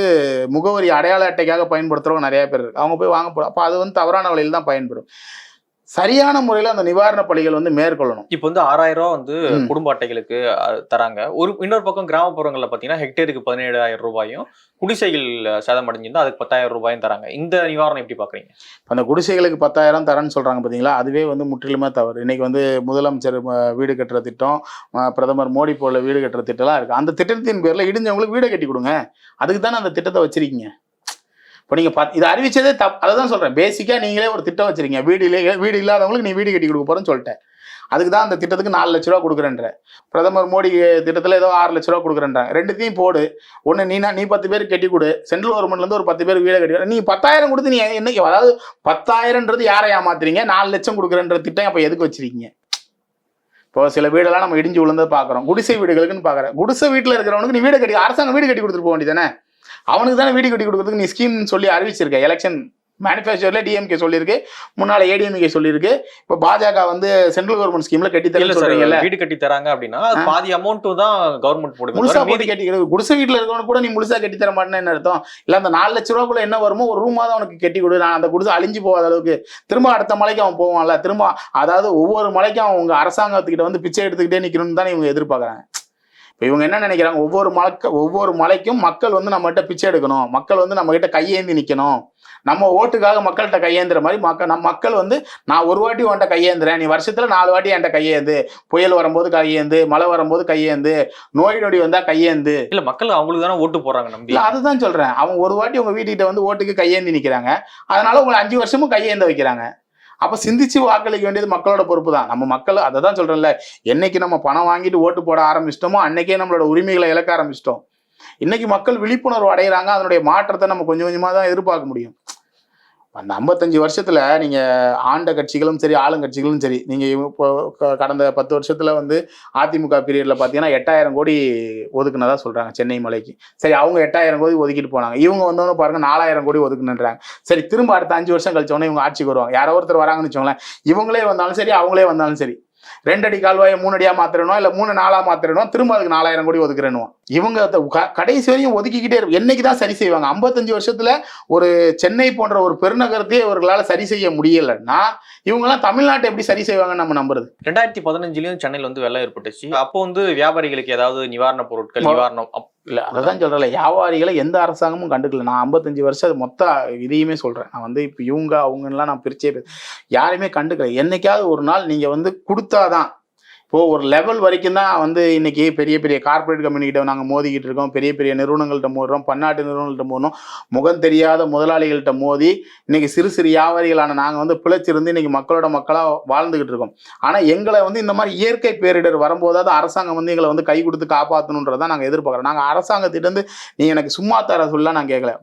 முகவரி அடையாள அட்டைக்காக பயன்படுத்துகிறவங்க நிறையா பேர் இருக்கு. அவங்க போய் வாங்க போகிறோம் அப்போ அது வந்து தவறான வழியில் தான் பயன்படும். சரியான முறையில் அந்த நிவாரண பணிகள் வந்து மேற்கொள்ளணும். இப்போ வந்து ஆறாயிரம் ரூபாய் வந்து. குடும்ப அட்டைகளுக்கு தராங்க. ஒரு இன்னொரு பக்கம் கிராமப்புறங்கள்ல பாத்தீங்கன்னா ஹெக்டேருக்கு பதினேழாயிரம் ரூபாயும் குடிசைகள் சேதம் அடைஞ்சிருந்தா அதுக்கு பத்தாயிரம் ரூபாயும் தராங்க. இந்த நிவாரணம் எப்படி பாக்குறீங்க? அந்த குடிசைகளுக்கு பத்தாயிரம் தரேன்னு சொல்கிறாங்க பார்த்தீங்களா அதுவே வந்து முற்றிலுமே தவறு. இன்னைக்கு வந்து முதலமைச்சர் வீடு கட்டுற திட்டம் பிரதமர் மோடி போல வீடு கட்டுற திட்டம்லாம் இருக்குது அந்த திட்டத்தின் பேரில் இடிஞ்சவங்களுக்கு வீடை கட்டி கொடுங்க. அதுக்கு தானே அந்த திட்டத்தை வச்சிருக்கீங்க. இப்போ நீங்கள் பத் இதை அறிவிச்சதே தப் அதை தான் சொல்கிறேன் பேசிக்காக நீங்களே ஒரு திட்டம் வச்சுருங்க வீடு இல்லை வீடு இல்லாதவங்களுக்கு நீ வீடு கட்டி கொடுக்க போகிறேன்னு சொல்லிட்டேன். அதுக்கு தான் அந்த திட்டத்துக்கு நாலு லட்ச ரூபா கொடுக்குறேன்ற. பிரதமர் மோடி திட்டத்தில் ஏதோ ஆறு லட்ச ரூபா கொடுக்குறேன்றாங்க. ரெண்டுத்தையும் போடு. ஒன்று நீனா நீ பத்து பேர் கட்டி கொடு. சென்ட்ரல் கவர்மெண்ட்லேருந்து ஒரு பத்து பேர் வீடை கட்டி கொடு. நீ பத்தாயிரம் கொடுத்து நீ என்ன அதாவது பத்தாயிரம்ன்றது யாரை ஏமாத்துறீங்க? நாலு லட்சம் கொடுக்குறேன்ற திட்டம் அப்போ எதுக்கு வச்சிருக்கீங்க? இப்போ சில வீடெல்லாம் நம்ம இடிஞ்சு விழுந்தது பார்க்குறோம். குடிசை வீடுகளுக்குன்னு பார்க்குறேன். குடிசை வீட்டில் இருக்கிறவனுக்கு நீ வீடு கட்டி அரசாங்கம் வீடு கட்டி கொடுத்துட்டு போக வேண்டியதானே அவனுக்கு தானே வீடு கட்டி கொடுக்கறதுக்கு நீ ஸ்கீம் சொல்லி அறிவிச்சிருக்க. எலெக்ஷன் மேனிஃபெஸ்டோரில் டிஎம்கே சொல்லியிருக்கு. முன்னால ஏடிஎம்கே சொல்லியிருக்கு. இப்போ பாஜக வந்து சென்ட்ரல் கவர்மெண்ட் ஸ்கீம்ல கட்டி சார் சொல்றீங்கல்ல. வீடு கட்டி தராங்க அப்படின்னா. பாதி அமௌண்ட் தான் கவர்மெண்ட் போடுது. முழுசா போட்டு கட்டி கொடு. குடிசை வீட்டில் இருக்கவனுக்கு கூட நீ முழுசா கட்டி தர மாட்டேன்னு என்ன அர்த்தம்? இல்லை அந்த நாலு லட்ச ரூபாக்குள்ள என்ன வருமோ ஒரு ரூமா தான் அவனுக்கு கட்டி கொடு. நான் அந்த குடிசை அழிஞ்சு போகாத அளவுக்கு. திரும்ப அடுத்த மலைக்கு அவன் போவான்ல. திரும்ப அதாவது ஒவ்வொரு மலைக்கும் அவங்க அரசாங்கத்துக்கிட்ட வந்து பிச்சை எடுத்துக்கிட்டே நிக்கணும்னு தான் இவங்க எதிர்பார்க்கறாங்க. இப்போ இவங்க என்ன நினைக்கிறாங்க? ஒவ்வொரு மலைக்க ஒவ்வொரு மலைக்கும் மக்கள் வந்து நம்மகிட்ட பிச்சை எடுக்கணும். மக்கள் வந்து நம்ம கிட்ட கையேந்தி நிக்கணும். நம்ம ஓட்டுக்காக மக்கள்கிட்ட கையேந்துற மாதிரி மக்கள் நம்ம மக்கள் வந்து நான் ஒரு வாட்டி உன்கிட்ட கையேந்துறேன். நீ வருஷத்துல நாலு வாட்டி என்கிட்ட கையேந்து. புயல் வரும்போது கையேந்து. மழை வரும்போது கையேந்து. நோய் நொடி வந்தா கையேந்து. இல்ல மக்கள் அவங்களுக்கு தானே ஓட்டு போடுறாங்க நம்பி. இல்ல அதுதான் சொல்றேன். அவங்க ஒரு வாட்டி உங்க வீட்டுக்கிட்ட வந்து ஓட்டுக்கு கையேந்தி நிக்கிறாங்க. அதனால உங்களை அஞ்சு வருஷமும் கையேந்த வைக்கிறாங்க. அப்போ சிந்திச்சு வாக்களிக்க வேண்டியது மக்களோட பொறுப்பு தான் நம்ம மக்கள் அதை தான் சொல்கிறேன்ல என்னைக்கு நம்ம பணம் வாங்கிட்டு ஓட்டு போட ஆரம்பிச்சிட்டோமோ அன்னைக்கே நம்மளோட உரிமைகளை இழக்க ஆரம்பிச்சிட்டோம். இன்னைக்கு மக்கள் விழிப்புணர்வு அடைகிறாங்க அதனுடைய மாற்றத்தை நம்ம கொஞ்சம் கொஞ்சமாக தான் எதிர்பார்க்க முடியும். அந்த ஐம்பத்தஞ்சு வருஷத்தில் நீங்கள் ஆண்ட கட்சிகளும் சரி ஆளுங்கட்சிகளும் சரி நீங்கள் இப்போ கடந்த பத்து வருஷத்தில் வந்து அதிமுக பீரியடில் பார்த்தீங்கன்னா எட்டாயிரம் கோடி ஒதுக்குனதா சொல்கிறாங்க சென்னை மலைக்கு. சரி அவங்க எட்டாயிரம் கோடி ஒதுக்கிட்டு போனாங்க. இவங்க வந்தவொடனே பாருங்க நாலாயிரம் கோடி ஒதுக்குனுன்றாங்க. சரி திரும்ப அடுத்த அஞ்சு வருஷம் கழிச்சோன்னே இவங்க ஆட்சிக்கு வருவாங்க. யாரோ ஒருத்தர் வராங்கன்னு வச்சுக்கோங்களேன். இவங்களே வந்தாலும் சரி அவங்களே வந்தாலும் சரி. ரெண்டு அடி கால்வாயை மூணு அடியா மாத்திரணும் இல்ல மூணு நாளா மாத்திரணும் திரும்ப அதுக்கு நாலாயிரம் கோடி ஒதுக்குறேனுவோம் இவங்க கடைசி வரையும் ஒதுக்கிக்கிட்டே இருக்கும் என்னைக்கு தான் சரி செய்வாங்க? ஐம்பத்தஞ்சு வருஷத்துல ஒரு சென்னை போன்ற ஒரு பெருநகரத்தையே இவர்களால சரி செய்ய முடியலன்னா இவங்கெல்லாம் தமிழ்நாட்டை எப்படி சரி செய்வாங்கன்னு நம்ம நம்புறது? ரெண்டாயிரத்தி பதினஞ்சுலயும் சென்னையில வந்து வெள்ளம் ஏற்பட்டுச்சு. அப்போ வந்து வியாபாரிகளுக்கு ஏதாவது நிவாரண பொருட்கள் நிவாரணம் இல்லை அதை அதான் சொல்கிறல வியாபாரிகளை எந்த அரசாங்கமும் கண்டுக்கல. நான் ஐம்பத்தஞ்சு வருஷம் அது மொத்த இதையுமே சொல்கிறேன் நான் வந்து இப்போ இவங்க அவங்கலாம் நான் பிரிச்சே யாருமே யாரையுமே கண்டுக்கல. என்னைக்காவது ஒரு நாள் நீங்கள் வந்து கொடுத்தாதான் இப்போது ஒரு லெவல் வரைக்கும் தான் வந்து இன்றைக்கி பெரிய பெரிய கார்ப்பரேட் கம்பெனிகிட்ட நாங்கள் மோதிக்கிட்டு இருக்கோம். பெரிய பெரிய நிறுவனங்கள்ட்ட மோதுறோம். பன்னாட்டு நிறுவனங்கள்ட்ட மோதுறோம். முகம் தெரியாத முதலாளிகள்கிட்ட மோதி இன்றைக்கி சிறு சிறு வியாபாரிகளான நாங்கள் வந்து பிழைச்சிருந்து இன்றைக்கி மக்களோட மக்களாக வாழ்ந்துக்கிட்டு இருக்கோம். ஆனால் எங்களை வந்து இந்த மாதிரி இயற்கை பேரிடர் வரும்போதாவது அரசாங்கம் வந்து எங்களை வந்து கை கொடுத்து காப்பாற்றணுன்றதான் நாங்கள் எதிர்பார்க்குறோம். நாங்கள் அரசாங்கத்திட்டேருந்து நீ எனக்கு சும்மா தர சொல்ல நான் கேட்கல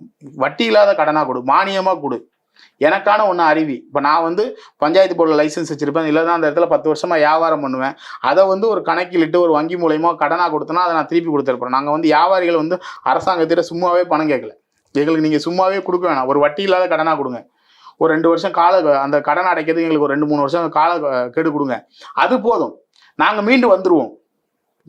வட்டி இல்லாத கடனாக கொடு. மானியமாக கொடு. எனக்கான ஒன்று அறிவி. இப்போ நான் வந்து பஞ்சாயத்து போர்டில் லைசன்ஸ் வச்சுருப்பேன். இல்லைன்னா அந்த இடத்துல பத்து வருஷமாக வியாபாரம் பண்ணுவேன். அதை வந்து ஒரு கணக்கிலிட்டு ஒரு வங்கி மூலயமா கடனாக கொடுத்தனா அதை நான் திருப்பி கொடுத்துருப்பேன். நாங்கள் வந்து வியாபாரிகள் வந்து அரசாங்கத்திட்ட சும்மாவே பணம் கேட்கல. எங்களுக்கு நீங்கள் சும்மாவே கொடுக்க வேணாம். ஒரு வட்டி இல்லாத கடனாக கொடுங்க. ஒரு ரெண்டு வருஷம் கால அந்த கடன் அடைக்கிறதுக்கு எங்களுக்கு ஒரு ரெண்டு மூணு வருஷம் கால கெடு கொடுங்க. அது போதும். நாங்கள் மீண்டு வந்துடுவோம்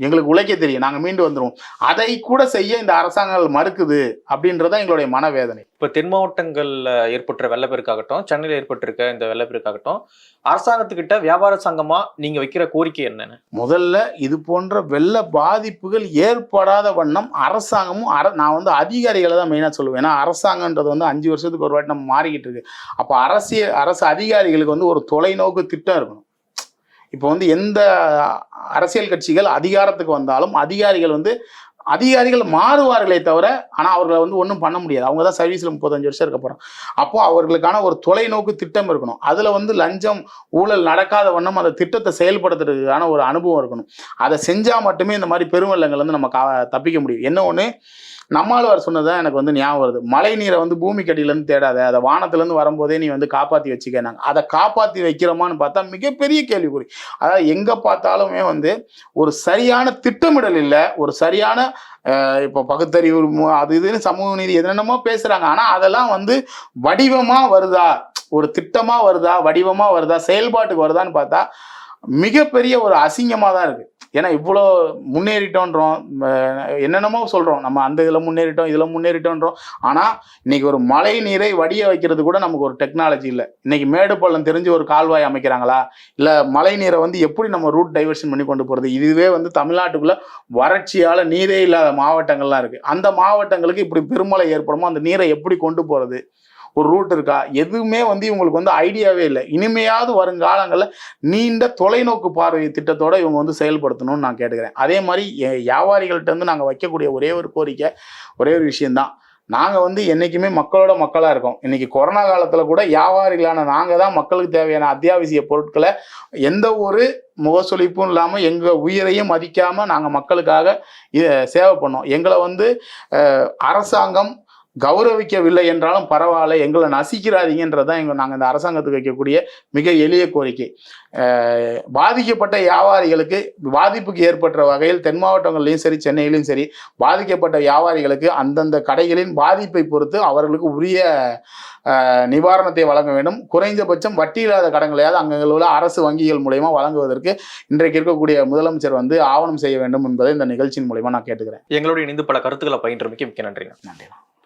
எங்களுக்கு உழைக்க தெரியும். நாங்கள் மீண்டு வந்துருவோம். அதை கூட செய்ய இந்த அரசாங்கங்கள் மறுக்குது அப்படின்றத எங்களுடைய மனவேதனை. இப்ப தென் மாவட்டங்கள்ல ஏற்பட்ட வெள்ளப்பெருக்காகட்டும் சென்னையில ஏற்பட்டிருக்க இந்த வெள்ளப்பெருக்காகட்டும் அரசாங்கத்துக்கிட்ட வியாபார சங்கமா நீங்க வைக்கிற கோரிக்கை என்னன்னு? முதல்ல இது போன்ற வெள்ள பாதிப்புகள் ஏற்படாத வண்ணம் அரசாங்கமும் அர நான் வந்து அதிகாரிகளை தான் மெயினாக சொல்லுவேன். ஏன்னா அரசாங்கன்றது வந்து அஞ்சு வருஷத்துக்கு ஒரு வாட்டி நம்ம மாறிக்கிட்டு இருக்கு. அப்போ அரசியல் அரசு அதிகாரிகளுக்கு வந்து ஒரு தொலைநோக்கு திட்டம் இருக்கணும். இப்போ வந்து எந்த அரசியல் கட்சிகள் அதிகாரத்துக்கு வந்தாலும் அதிகாரிகள் வந்து அதிகாரிகள் மாறுவார்களே தவிர ஆனால் அவர்களை வந்து ஒன்றும் பண்ண முடியாது. அவங்க தான் சர்வீஸில் முப்பத்தஞ்சு வருஷம் இருக்க போகிறோம் அப்போ அவர்களுக்கான ஒரு தொலைநோக்கு திட்டம் இருக்கணும். அதில் வந்து லஞ்சம் ஊழல் நடக்காத வண்ணம் அந்த திட்டத்தை செயல்படுத்துறதுக்கான ஒரு அனுபவம் இருக்கணும். அதை செஞ்சால் மட்டுமே இந்த மாதிரி பெருவெள்ளங்கள் வந்து நம்ம கா தப்பிக்க முடியும். என்ன ஒன்று நம்மாழ்வார் சொன்னதான் எனக்கு வந்து ஞாபகம் வருது. மழை நீரை வந்து பூமி கடியிலேருந்து தேடாத அதை வானத்துலேருந்து வரும்போதே நீ வந்து காப்பாற்றி வச்சுக்கனாங்க அதை காப்பாற்றி வைக்கிறோமான்னு பார்த்தா மிகப்பெரிய கேள்விக்குறி. அதாவது எங்கே பார்த்தாலுமே வந்து ஒரு சரியான திட்டமிடல் இல்லை ஒரு சரியான இப்போ பகுத்தறிவு மு- அது இதுன்னு சமூக நீதி என்னென்னமோ பேசுகிறாங்க ஆனால் அதெல்லாம் வந்து வடிவமாக வருதா ஒரு திட்டமாக வருதா வடிவமாக வருதா செயல்பாட்டுக்கு வருதான்னு பார்த்தா மிகப்பெரிய ஒரு அசிங்கமாக தான் இருக்குது ஏன்னா இவ்வளோ முன்னேறிட்டோன்றோம் என்னென்னமோ சொல்கிறோம் நம்ம அந்த இதில் முன்னேறிட்டோம் இதில் முன்னேறிட்டோன்றோம். ஆனால் இன்றைக்கி ஒரு மழை நீரை வடிய வைக்கிறது கூட நமக்கு ஒரு டெக்னாலஜி இல்லை. இன்றைக்கி மேடு பள்ளம் தெரிஞ்சு ஒரு கால்வாய் அமைக்கிறாங்களா? இல்லை மழை நீரை வந்து எப்படி நம்ம ரூட் டைவர்ஷன் பண்ணி கொண்டு போகிறது இதுவே வந்து தமிழ்நாட்டுக்குள்ளே வறட்சியால் நீரே இல்லாத மாவட்டங்கள்லாம் இருக்குது அந்த மாவட்டங்களுக்கு இப்படி பெருமழை ஏற்படுமோ அந்த நீரை எப்படி கொண்டு போகிறது ஒரு ரூட் இருக்கா? எதுவுமே வந்து இவங்களுக்கு வந்து ஐடியாவே இல்லை. இனிமையாவது வருங்காலங்களில் நீண்ட தொலைநோக்கு பார்வை திட்டத்தோட இவங்க வந்து செயல்படுத்தணும்னு நான் கேட்டுக்கிறேன். அதே மாதிரி என் வியாபாரிகள்ட்ட இருந்து நாங்கள் வைக்கக்கூடிய ஒரே ஒரு கோரிக்கை ஒரே ஒரு விஷயம்தான். நாங்கள் வந்து என்றைக்குமே மக்களோட மக்களாக இருக்கோம். இன்றைக்கி கொரோனா காலத்தில் கூட வியாபாரிகளான நாங்கள் தான் மக்களுக்கு தேவையான அத்தியாவசிய பொருட்களை எந்த ஒரு முகசொலிப்பும் இல்லாமல் எங்கள் உயிரையும் மதிக்காமல் நாங்கள் மக்களுக்காக சேவை பண்ணோம். எங்களை வந்து அரசாங்கம் கௌரவிக்கவில்லை என்றாலும் பரவாயில்ல எங்களை நசிக்கிறாதீங்கன்றது தான் எங்கள் நாங்கள் இந்த அரசாங்கத்துக்கு வைக்கக்கூடிய மிக எளிய கோரிக்கை. பாதிக்கப்பட்ட வியாபாரிகளுக்கு பாதிப்புக்கு ஏற்பட்ட வகையில் தென் மாவட்டங்கள்லையும் சரி சென்னையிலையும் சரி பாதிக்கப்பட்ட வியாபாரிகளுக்கு அந்தந்த கடைகளின் பாதிப்பை பொறுத்து அவர்களுக்கு உரிய நிவாரணத்தை வழங்க வேண்டும். குறைந்தபட்சம் வட்டி இல்லாத கடன்களையாவது அங்கே உள்ள அரசு வங்கிகள் மூலயமா வழங்குவதற்கு இன்றைக்கு இருக்கக்கூடிய முதலமைச்சர் வந்து ஆவணம் செய்ய வேண்டும் என்பதை இந்த நிகழ்ச்சியின் மூலயமா நான் கேட்டுக்கிறேன். எங்களோட இணைந்து பல கருத்துக்களை பயின்றமைக்கு மிக்க நன்றிங்க. நன்றி